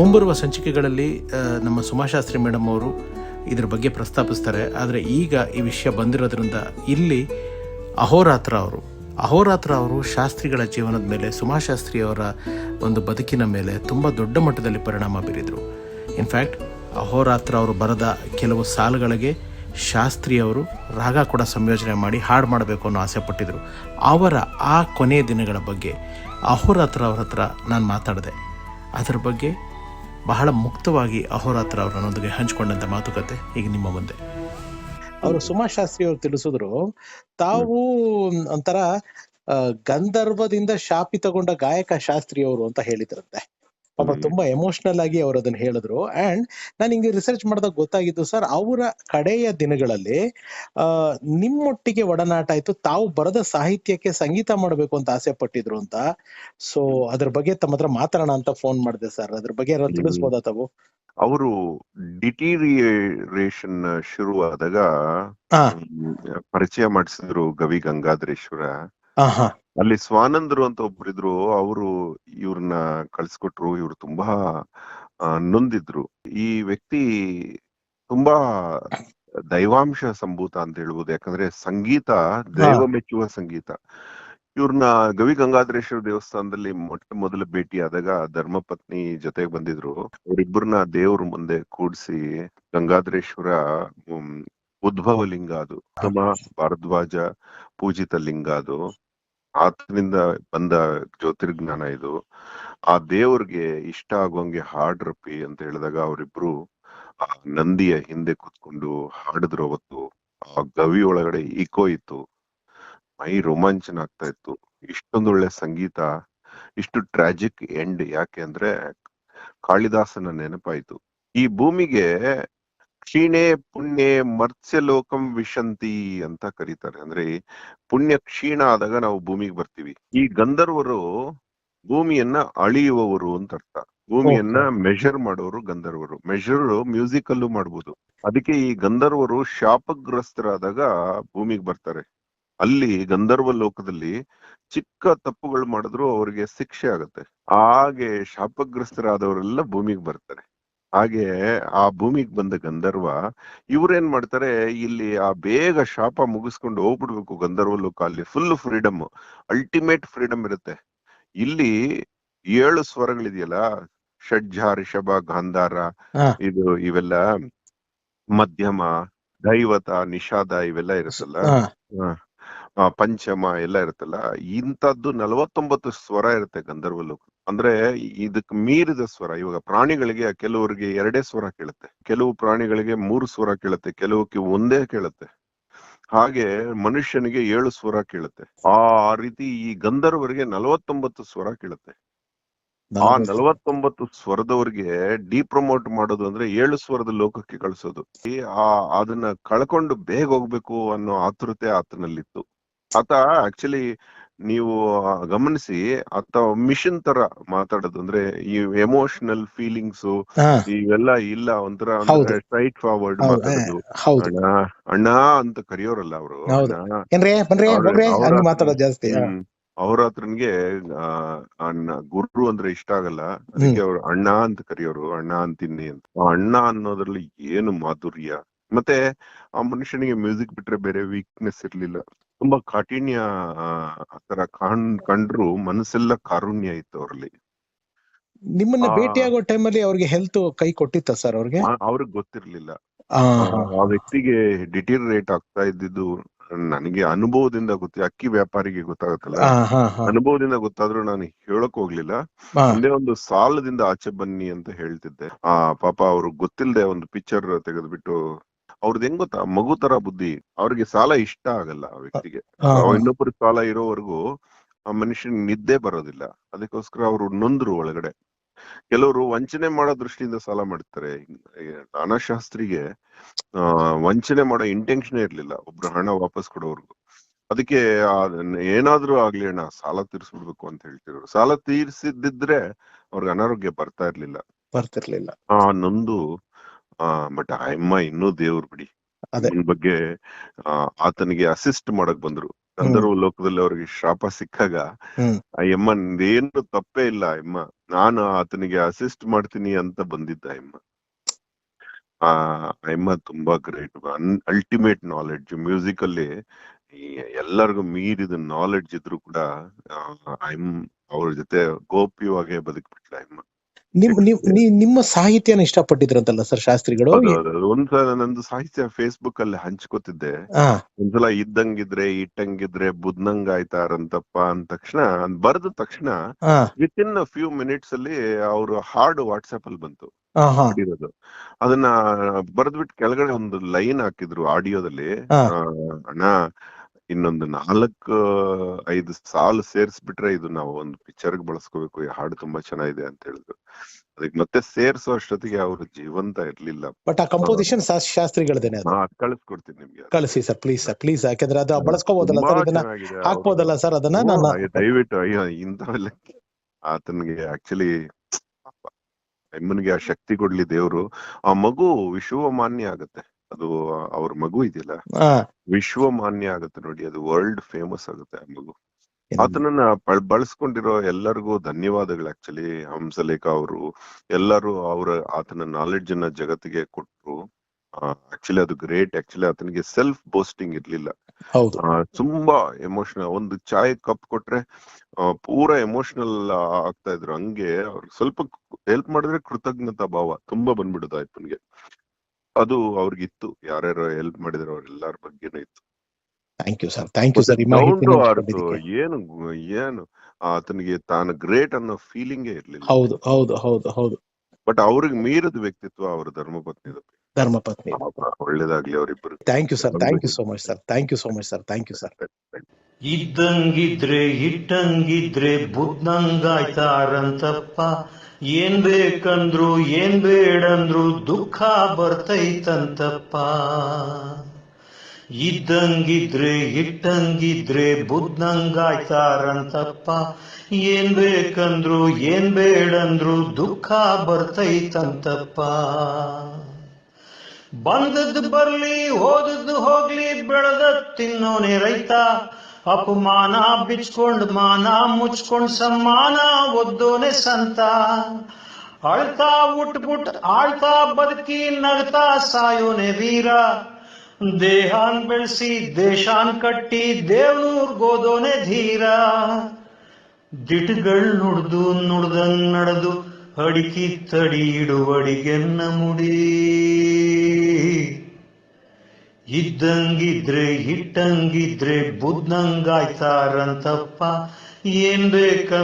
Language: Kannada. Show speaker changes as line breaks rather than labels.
ಮುಂಬರುವ ಸಂಚಿಕೆಗಳಲ್ಲಿ ನಮ್ಮ ಸುಮಾಶಾಸ್ತ್ರಿ ಮೇಡಮ್ ಅವರು ಇದ್ರ ಬಗ್ಗೆ ಪ್ರಸ್ತಾಪಿಸ್ತಾರೆ. ಆದರೆ ಈಗ ಈ ವಿಷಯ ಬಂದಿರೋದ್ರಿಂದ ಇಲ್ಲಿ ಅಹೋರಾತ್ರ ಅವರು ಅಹೋರಾತ್ರ ಅವರು ಶಾಸ್ತ್ರಿಗಳ ಜೀವನದ ಮೇಲೆ, ಸುಮಾಶಾಸ್ತ್ರಿ ಅವರ ಒಂದು ಬದುಕಿನ ಮೇಲೆ ತುಂಬ ದೊಡ್ಡ ಮಟ್ಟದಲ್ಲಿ ಪರಿಣಾಮ ಬೀರಿದರು. ಇನ್ಫ್ಯಾಕ್ಟ್ ಅಹೋರಾತ್ರ ಅವರು ಬರೆದ ಕೆಲವು ಸಾಲುಗಳಿಗೆ ಶಾಸ್ತ್ರಿ ಅವರು ರಾಗ ಕೂಡ ಸಂಯೋಜನೆ ಮಾಡಿ ಹಾಡು ಮಾಡಬೇಕು ಅನ್ನೋ ಆಸೆ ಪಟ್ಟಿದ್ರು. ಅವರ ಆ ಕೊನೆಯ ದಿನಗಳ ಬಗ್ಗೆ ಅಹೋರಾತ್ರ ಅವ್ರ ಹತ್ರ ನಾನು ಮಾತಾಡಿದೆ. ಅದರ ಬಗ್ಗೆ ಬಹಳ ಮುಕ್ತವಾಗಿ ಅಹೋರಾತ್ರ ಅವರು ನನ್ನೊಂದಿಗೆ ಹಂಚಿಕೊಂಡಂತ ಮಾತುಕತೆ ಈಗ ನಿಮ್ಮ ಮುಂದೆ. ಅವರು ಸುಮಾ ಶಾಸ್ತ್ರಿ ಅವರು ತಿಳಿಸಿದ್ರು, ತಾವು ಒಂಥರ ಗಂಧರ್ವದಿಂದ ಶಾಪಿ ತಗೊಂಡ ಗಾಯಕ ಶಾಸ್ತ್ರಿ ಅವರು ಅಂತ ಹೇಳಿದ್ರಂತೆ. ಪಾಪ ತುಂಬಾ ಎಮೋಷನಲ್ ಆಗಿ ಅವರು ಅದನ್ನ ಹೇಳಿದ್ರು. ಅಂಡ್ ನಾನು ಹಿಂಗೆ ರಿಸರ್ಚ್ ಮಾಡಿದಾಗ ಗೊತ್ತಾಗಿದ್ದು ಸರ್ ಅವರ ಕಡೆಯ ದಿನಗಳಲ್ಲಿ ನಿಮ್ಮೊಟ್ಟಿಗೆ ಒಡನಾಟ ಆಯ್ತು ತಾವು ಬರೆದ ಸಾಹಿತ್ಯಕ್ಕೆ ಸಂಗೀತ ಮಾಡಬೇಕು ಅಂತ ಆಸೆ ಪಟ್ಟಿದ್ರು ಅಂತ. ಸೊ ಅದ್ರ ಬಗ್ಗೆ ತಮ್ಮ ಹತ್ರ ಮಾತಾಡೋಣ ಅಂತ ಫೋನ್ ಮಾಡಿದೆ ಸರ್ ಅದ್ರ ಬಗ್ಗೆ. ತಿಳಿಸ್ಬೋದಾ ತಾವು?
ಅವರು ಡಿಟೀರಿಯೇಷನ್ ಶುರುವಾದಾಗ ಪರಿಚಯ ಮಾಡಿಸಿದ್ರು ಗವಿ ಗಂಗಾಧರೇಶ್ವರ. ಅಲ್ಲಿ ಸ್ವಾನಂದ್ರು ಅಂತ ಒಬ್ರಿದ್ರು ಅವರು ಇವ್ರನ್ನ ಕಳ್ಸಿಕೊಟ್ರು ಇವ್ರು ತುಂಬಾ ನೊಂದಿದ್ರು. ಈ ವ್ಯಕ್ತಿ ತುಂಬಾ ದೈವಾಂಶ ಸಂಭೂತ ಅಂತ ಹೇಳ್ಬೋದು. ಯಾಕಂದ್ರೆ ಸಂಗೀತ ದೈವ ಮೆಚ್ಚುವ ಸಂಗೀತ. ಇವ್ರನ್ನ ಗವಿ ಗಂಗಾಧರೇಶ್ವರ ದೇವಸ್ಥಾನದಲ್ಲಿ ಮೊಟ್ಟ ಮೊದಲ ಆದಾಗ ಧರ್ಮಪತ್ನಿ ಜೊತೆಗೆ ಬಂದಿದ್ರು. ಅವರಿಬ್ಬರನ್ನ ದೇವ್ರ ಮುಂದೆ ಕೂಡ್ಸಿ ಗಂಗಾಧರೇಶ್ವರ ಹ್ಮ್, ಉದ್ಭವ ಲಿಂಗ ಅದು. ಉತ್ತಮ ಭಾರದ್ವಾಜ ಪೂಜಿತ ಲಿಂಗ ಅದು. ಆತನಿಂದ ಬಂದ ಜ್ಯೋತಿರ್ಜ್ಞಾನ ಇದು. ಆ ದೇವ್ರಿಗೆ ಇಷ್ಟ ಆಗುವಂಗೆ ಹಾಡ್ರಪ್ಪಿ ಅಂತ ಹೇಳಿದಾಗ ಅವರಿಬ್ರು, ಆ ನಂದಿಯ ಹಿಂದೆ ಕುತ್ಕೊಂಡು ಹಾಡಿದ್ರು ಅವತ್ತು. ಆ ಗವಿ ಒಳಗಡೆ ಈಕೋ ಇತ್ತು. ಮೈ ರೋಮಾಂಚನ ಆಗ್ತಾ ಇತ್ತು. ಇಷ್ಟೊಂದೊಳ್ಳೆ ಸಂಗೀತ, ಇಷ್ಟು ಟ್ರಾಜಿಕ್ ಎಂಡ್ ಯಾಕೆ ಅಂದ್ರೆ, ಕಾಳಿದಾಸನ ನೆನಪಾಯ್ತು. ಈ ಭೂಮಿಗೆ ಕ್ಷೀಣೆ ಪುಣ್ಯ ಮರ್ತ್ಯಲೋಕಂ ವಿಶಂತಿ ಅಂತ ಕರೀತಾರೆ. ಅಂದ್ರೆ ಪುಣ್ಯ ಕ್ಷೀಣ ಆದಾಗ ನಾವು ಭೂಮಿಗೆ ಬರ್ತೀವಿ. ಈ ಗಂಧರ್ವರು ಭೂಮಿಯನ್ನ ಅಳಿಯುವವರು ಅಂತ ಅರ್ಥ. ಭೂಮಿಯನ್ನ ಮೆಷರ್ ಮಾಡೋರು ಗಂಧರ್ವರು. ಮೆಷರ್ ಮ್ಯೂಸಿಕ್ ಅಲ್ಲೂ ಮಾಡ್ಬೋದು. ಅದಕ್ಕೆ ಈ ಗಂಧರ್ವರು ಶಾಪಗ್ರಸ್ತರಾದಾಗ ಭೂಮಿಗೆ ಬರ್ತಾರೆ. ಅಲ್ಲಿ ಗಂಧರ್ವ ಲೋಕದಲ್ಲಿ ಚಿಕ್ಕ ತಪ್ಪುಗಳು ಮಾಡಿದ್ರು ಅವರಿಗೆ ಶಿಕ್ಷೆ ಆಗತ್ತೆ. ಹಾಗೆ ಶಾಪಗ್ರಸ್ತರಾದವರೆಲ್ಲ ಭೂಮಿಗೆ ಬರ್ತಾರೆ. ಹಾಗೆ ಆ ಭೂಮಿಗೆ ಬಂದ ಗಂಧರ್ವ ಇವ್ರೇನ್ ಮಾಡ್ತಾರೆ ಇಲ್ಲಿ ಆ ಬೇಗ ಶಾಪ ಮುಗಿಸ್ಕೊಂಡು ಹೋಗ್ಬಿಡ್ಬೇಕು ಗಂಧರ್ವ ಲೋಕ ಅಲ್ಲಿ ಫುಲ್ ಫ್ರೀಡಮ್ ಅಲ್ಟಿಮೇಟ್ ಫ್ರೀಡಮ್ ಇರುತ್ತೆ. ಇಲ್ಲಿ ಏಳು ಸ್ವರಗಳಿದೆಯಲ್ಲ ಷಡ್ಜ ರಿಷಭ ಗಾಂಧಾರ. ಇದು ಇವೆಲ್ಲ ಮಧ್ಯಮ ದೈವತ ನಿಷಾದ ಇವೆಲ್ಲ ಇರುತ್ತಲ್ಲ ಪಂಚಮ ಎಲ್ಲ ಇರುತ್ತಲ್ಲ ಇಂಥದ್ದು ನಲವತ್ತೊಂಬತ್ತು ಸ್ವರ ಇರುತ್ತೆ ಗಂಧರ್ವ ಲೋಕ ಅಂದ್ರೆ ಇದಕ್ ಮೀರಿದ ಸ್ವರ ಇವಾಗ ಪ್ರಾಣಿಗಳಿಗೆ ಕೆಲವರಿಗೆ ಎರಡೇ ಸ್ವರ ಕೇಳುತ್ತೆ. ಕೆಲವು ಪ್ರಾಣಿಗಳಿಗೆ ಮೂರು ಸ್ವರ ಕೇಳುತ್ತೆ ಕೆಲವಕ್ಕೆ ಒಂದೇ ಕೇಳುತ್ತೆ. ಹಾಗೆ ಮನುಷ್ಯನಿಗೆ ಏಳು ಸ್ವರ ಕೇಳುತ್ತೆ. ಆ ರೀತಿ ಈ ಗಂಧರ್ವರಿಗೆ ನಲವತ್ತೊಂಬತ್ತು ಸ್ವರ ಕೇಳುತ್ತೆ. ಆ ನಲವತ್ತೊಂಬತ್ತು ಸ್ವರದವರಿಗೆ ಡಿಪ್ರಮೋಟ್ ಮಾಡೋದು ಅಂದ್ರೆ ಏಳು ಸ್ವರದ ಲೋಕಕ್ಕೆ ಕಳಿಸೋದು. ಆ ಅದನ್ನ ಕಳ್ಕೊಂಡು ಬೇಗ ಹೋಗ್ಬೇಕು ಅನ್ನೋ ಆತುರತೆ ಆತನಲ್ಲಿತ್ತು. ಆತ ಆಕ್ಚುಲಿ ನೀವು ಗಮನಿಸಿ ಅತ್ತ ಮಿಷನ್ ತರ ಮಾತಾಡೋದು ಅಂದ್ರೆ ಈ ಎಮೋಷನಲ್ ಫೀಲಿಂಗ್ಸ್ ಇವೆಲ್ಲ ಇಲ್ಲ ಒಂಥರ ಸ್ಟ್ರೈಟ್ ಫಾರ್ವರ್ಡ್ ಮಾತಾಡೋದು. ಅಣ್ಣ ಅಣ್ಣ ಅಂತ ಕರೆಯೋರಲ್ಲ ಅವರು.
ಜಾಸ್ತಿ.
ಅವ್ರ ಹತ್ರನ್ಗೆ ಅಣ್ಣ ಗುರು ಅಂದ್ರೆ ಇಷ್ಟ ಆಗಲ್ಲ. ಅದಕ್ಕೆ ಅವ್ರು ಅಣ್ಣ ಅಂತ ಕರೆಯೋರು. ಅಣ್ಣ ಅಂತೀನಿ ಅಂತ. ಅಣ್ಣ ಅನ್ನೋದ್ರಲ್ಲಿ ಏನು ಮಾಧುರ್ಯ? ಮತ್ತೆ ಆ ಮನುಷ್ಯನಿಗೆ ಮ್ಯೂಸಿಕ್ ಬಿಟ್ರೆ ಬೇರೆ ವೀಕ್ನೆಸ್ ಇರ್ಲಿಲ್ಲ. ತುಂಬಾ ಕಾಠಿಣ್ಯ ಆತರ ಕಾಣ್ ಕಂಡ್ರು ಮನಸ್ಸೆಲ್ಲ ಕಾರುಣ್ಯ ಇತ್ತು ಅವ್ರಲ್ಲಿ.
ನಿಮ್ಮನ್ನ ಟೈಮ್ ಟೈಮಲ್ಲಿ ಅವ್ರಿಗೆ ಹೆಲ್ತ್ ಕೈ ಕೊಟ್ಟಿತ್ತ ಸರ್ ಅವ್ರಿಗೆ?
ಅವ್ರಿಗೆ ಗೊತ್ತಿರ್ಲಿಲ್ಲ.
ಆ,
ವ್ಯಕ್ತಿಗೆ ಡಿಟೀರಿಯೇಟ್ ಆಗ್ತಾ ಇದ್ದಿದ್ದು ನನಗೆ ಅನುಭವದಿಂದ ಗೊತ್ತಿ ಅಕ್ಕಿ ವ್ಯಾಪಾರಿಗೆ ಗೊತ್ತಾಗುತ್ತಲ್ಲ? ಅನುಭವದಿಂದ ಗೊತ್ತಾದ್ರೂ ನಾನು ಹೇಳಕ್ ಹೋಗ್ಲಿಲ್ಲ. ಒಂದೇ ಒಂದು ಸಾಲದಿಂದ ಆಚೆ ಬನ್ನಿ ಅಂತ ಹೇಳ್ತಿದ್ದೆ. ಆ ಪಾಪ ಅವ್ರು ಗೊತ್ತಿಲ್ಲದೆ ಒಂದು ಪಿಕ್ಚರ್ ತೆಗೆದ್ಬಿಟ್ಟು ಅವ್ರದ್ದು ಹೆಂಗ್ ಗೊತ್ತಾ? ಮಗು ತರ ಬುದ್ಧಿ. ಅವ್ರಿಗೆ ಸಾಲ ಇಷ್ಟ ಆಗಲ್ಲ ಆ ವ್ಯಕ್ತಿಗೆ.
ಹಾ, ಹಾ.
ಇನ್ನೊಬ್ಬರ ಸಾಲ ಇರೋವರೆಗೂ ಆ ಮನುಷ್ಯನ್ ನಿದ್ದೆ ಬರೋದಿಲ್ಲ. ಅದಕ್ಕೋಸ್ಕರ ಅವರು ನೊಂದ್ರು ಒಳಗಡೆ. ಕೆಲವರು ವಂಚನೆ ಮಾಡೋ ದೃಷ್ಟಿಯಿಂದ ಸಾಲ ಮಾಡ್ತಾರೆ. ದಾನಶಾಸ್ತ್ರಿಗೆ ಆ ವಂಚನೆ ಮಾಡೋ ಇಂಟೆನ್ಷನ್ ಇರ್ಲಿಲ್ಲ. ಒಬ್ರು ಹಣ ವಾಪಸ್ ಕೊಡೋವರೆಗೂ. ಅದಕ್ಕೆ ಏನಾದ್ರೂ ಆಗ್ಲಿ ಅಣ್ಣ ಸಾಲ ತೀರ್ಸ್ಬಿಡ್ಬೇಕು ಅಂತ ಹೇಳ್ತಿರೋರು. ಸಾಲ ತೀರ್ಸಿದ್ದಿದ್ರೆ ಅವ್ರಿಗೆ ಅನಾರೋಗ್ಯ ಬರ್ತಾ ಇರ್ಲಿಲ್ಲ.
ಬರ್ತಿರ್ಲಿಲ್ಲ.
ಆ ನೊಂದು ಬಟ್ ಅಮ್ಮ ಇನ್ನೂ ದೇವ್ರ ಬಿಡಿ. ಅದ್ರ ಬಗ್ಗೆ ಆತನಿಗೆ ಅಸಿಸ್ಟ್ ಮಾಡಕ್ ಬಂದ್ರು. ಗಂಧರ್ವ ಲೋಕದಲ್ಲಿ ಅವ್ರಿಗೆ ಶಾಪ ಸಿಕ್ಕಾಗ ಅಯ್ಯಮ್ಮ ಏನು ತಪ್ಪೇ ಇಲ್ಲ ಅಮ್ಮ. ನಾನು ಆತನಿಗೆ ಅಸಿಸ್ಟ್ ಮಾಡ್ತೀನಿ ಅಂತ ಬಂದಿದ್ದ ಅಮ್ಮ. ಆ ಅಮ್ಮ ತುಂಬಾ ಗ್ರೇಟ್ ಅಲ್ಟಿಮೇಟ್ ನಾಲೆಡ್ಜ್ ಮ್ಯೂಸಿಕ್ ಅಲ್ಲಿ ಎಲ್ಲರಿಗೂ ಮೀರಿದ ನಾಲೆಡ್ಜ್ ಇದ್ರು ಕೂಡ ಐಮ್ ಅವ್ರ ಜೊತೆ ಗೋಪ್ಯವಾಗೇ ಬದುಕ್ಬಿಟ್ಲ ಯಮ್ಮ
ನಿಮ್ ನಿಮ್ ನಿಮ್ಮ ಸಾಹಿತ್ಯನ ಇಷ್ಟಪಟ್ಟಿದ್ರಂತಲ್ಲ ಸರ್ ಶಾಸ್ತ್ರಿಗಳು.
ಒಂದ್ಸಲ ನಂದು ಸಾಹಿತ್ಯ ಫೇಸ್ಬುಕ್ ಅಲ್ಲಿ ಹಂಚ್ಕೋತಿದ್ದೆ. ಒಂದ್ಸಲ ಇದ್ದಂಗಿದ್ರೆ ಇಟ್ಟಂಗಿದ್ರೆ ಬುದ್ನಂಗ್ ಆಯ್ತಾರಂತಪ್ಪ ಅಂದ ತಕ್ಷಣ ಬರೆದ ತಕ್ಷಣ ವಿತ್ ಇನ್ ಫ್ಯೂ ಮಿನಿಟ್ಸ್ ಅಲ್ಲಿ ಅವ್ರು ಹಾಡು ವಾಟ್ಸ್ಆಪ್ ಅಲ್ಲಿ ಬಂತು. ಅದನ್ನ ಬರೆದ್ಬಿಟ್ಟು ಕೆಳಗಡೆ ಒಂದು ಲೈನ್ ಹಾಕಿದ್ರು ಆಡಿಯೋದಲ್ಲಿ. ಅಣ್ಣ ಇನ್ನೊಂದು ನಾಲ್ಕು ಐದು ಸಾಲು ಸೇರಿಸ್ಬಿಟ್ರೆ ಇದು ನಾವು ಒಂದು ಪಿಕ್ಚರ್ ಬಳಸ್ಕೋಬೇಕು. ಈ ಹಾಡು ತುಂಬಾ ಚೆನ್ನಾಗಿದೆ ಅಂತ ಹೇಳಿದ್ರು. ಅದಕ್ಕೆ ಮತ್ತೆ ಸೇರ್ಸೋ ಅಷ್ಟೊತ್ತಿಗೆ ಅವ್ರು ಜೀವಂತ ಇರ್ಲಿಲ್ಲ.
ಬಟ್ ಆ ಕಂಪೋಸಿಷನ್ ಶಾಸ್ತ್ರಿಗಳದೇನೆ
ಕಳಿಸ್ಕೊಡ್ತೀನಿ ನಿಮ್ಗೆ.
ಕಳಿಸಿ ಸರ್ ಪ್ಲೀಸ್ ಸರ್ ಪ್ಲೀಸ್ ಯಾಕಂದ್ರೆ ಅದು ಬಳಸ್ಕೋಬಹುದಲ್ಲ ಸರ್
ಅದನ್ನ.
ಹಾಕ್ಬೋದಲ್ಲ ಸರ್ ಅದನ್ನ ನಾನು
ದಯವಿಟ್ಟು ಅಯ್ಯೋ ಇಂಥವೆಲ್ಲ ಆತನಿಗೆ ಆಕ್ಚುಲಿ ಹೆಮ್ಮನಿಗೆ ಆ ಶಕ್ತಿ ಕೊಡ್ಲಿ ದೇವ್ರು. ಆ ಮಗು ವಿಶ್ವಮಾನ್ಯ ಆಗತ್ತೆ. ಅದು ಅವ್ರ ಮಗು ಇದೆಯಲ್ಲ? ವಿಶ್ವಮಾನ್ಯ ಆಗುತ್ತೆ ನೋಡಿ ಅದು ವರ್ಲ್ಡ್ ಫೇಮಸ್ ಆಗುತ್ತೆ ಆ ಮಗು. ಆತನನ್ನ ಬಳ- ಬಳಸ್ಕೊಂಡಿರೋ ಎಲ್ಲರಿಗೂ ಧನ್ಯವಾದಗಳು ಆಕ್ಚುಲಿ ಹಂಸಲೇಖ ಅವರು. ಎಲ್ಲರೂ ಅವರ ಆತನ ನಾಲೆಡ್ಜ್ ಅನ್ನ ಜಗತ್ತಿಗೆ ಕೊಟ್ರು. ಆಕ್ಚುಲಿ ಅದು ಗ್ರೇಟ್ ಆಕ್ಚುಲಿ ಆತನಿಗೆ ಸೆಲ್ಫ್ ಬೋಸ್ಟಿಂಗ್ ಇರ್ಲಿಲ್ಲ ತುಂಬಾ ಎಮೋಷನಲ್ ಒಂದು ಚಾಯ್ ಕಪ್ ಕೊಟ್ರೆ ಪೂರಾ ಎಮೋಷನಲ್ ಆಗ್ತಾ ಇದ್ರು. ಹಂಗೆ ಅವ್ರು ಸ್ವಲ್ಪ ಹೆಲ್ಪ್ ಮಾಡಿದ್ರೆ ಕೃತಜ್ಞತಾ ಭಾವ ತುಂಬಾ ಬಂದ್ಬಿಡುದು ಅಯ್ಯಪ್ಪನ್ಗೆ ಅದು ಅವ್ರಿಗಿತ್ತು. ಯಾರ್ಯಾರು ಹೆಲ್ಪ್ ಮಾಡಿದ್ರು ಅವ್ರೆಲ್ಲಾರ ಬಗ್ಗೆನೂ ಇತ್ತು.
Thank you sir thank you sir.
ಏನು ಏನು? ಆತನಿಗೆ ತಾನು ಗ್ರೇಟ್ ಅನ್ನೋ ಫೀಲಿಂಗ್ ಇರ್ಲಿಲ್ಲ.
ಹೌದು ಹೌದು ಹೌದು ಹೌದು.
ಬಟ್ ಅವ್ರಿಗೆ ಮೀರಿದ ವ್ಯಕ್ತಿತ್ವ ಅವರ ಧರ್ಮಪತ್ನಿ.
ಧರ್ಮಪತ್ನಿ
ಒಳ್ಳೇದಾಗ್ಲಿ ಅವರಿಬ್ಬರು.
Thank you sir thank you so much sir thank you so much sir thank you sir
ಇದ್ದಂಗಿದ್ರೆ ಇಟ್ಟಂಗಿದ್ರೆ ಬುದ್ಧಂಗಾಯ್ತಾರಂತಪ್ಪ. ಏನ್ ಬೇಕಂದ್ರು, ಏನ್ ಬೇಡಂದ್ರು ದುಃಖ ಬರ್ತೈತಂತಪ್ಪ. ಇದ್ದಂಗಿದ್ರೆ ಇಟ್ಟಂಗಿದ್ರೆ ಬುದ್ಧಂಗಾಯ್ತಾರಂತಪ್ಪ ಏನ್ ಬೇಕಂದ್ರು, ಏನ್ ಬೇಡಂದ್ರು ದುಃಖ ಬರ್ತೈತಂತಪ್ಪ. ಬಂದದ್ದು ಬರ್ಲಿ ಹೋದದ್ದು ಹೋಗ್ಲಿ ಬೆಳೆದ ತಿನ್ನೋನೆ ರೈತ. ಅಪಮಾನ ಬಿಚ್ಕೊಂಡ್ ಮಾನ ಮುಚ್ಕೊಂಡ್ ಸಮ್ಮಾನ ಒದ್ದೋನೆ ಸಂತ. ಅಳ್ತಾ ಉಟ್ಬುಟ್, ಆಳ್ತಾ ಬದುಕಿ ನಗ್ತಾ ಸಾಯೋನೆ ವೀರ. ದೇಹಾನ್ ಬೆಳೆಸಿ, ದೇಶಾನ್ ಕಟ್ಟಿ ದೇವ್ನೂರ್ಗೋದೋನೆ ಧೀರ. ದಿಟ್ಗಳ್ ನುಡ್ದು, ನುಡ್ದಂಗ್ ನಡೆದು, ಅಡಿಕಿ ತಡಿ ಇಡುವಡಿಗೆನ್ನ ಮುಡಿ. ಇದ್ದಂಗಿದ್ರೆ ಇಟ್ಟಂಗಿದ್ರೆ ಬುದ್ಧಂಗಾಯ್ತಾರಂತಪ್ಪ. ಏನ್ ಬೇಕ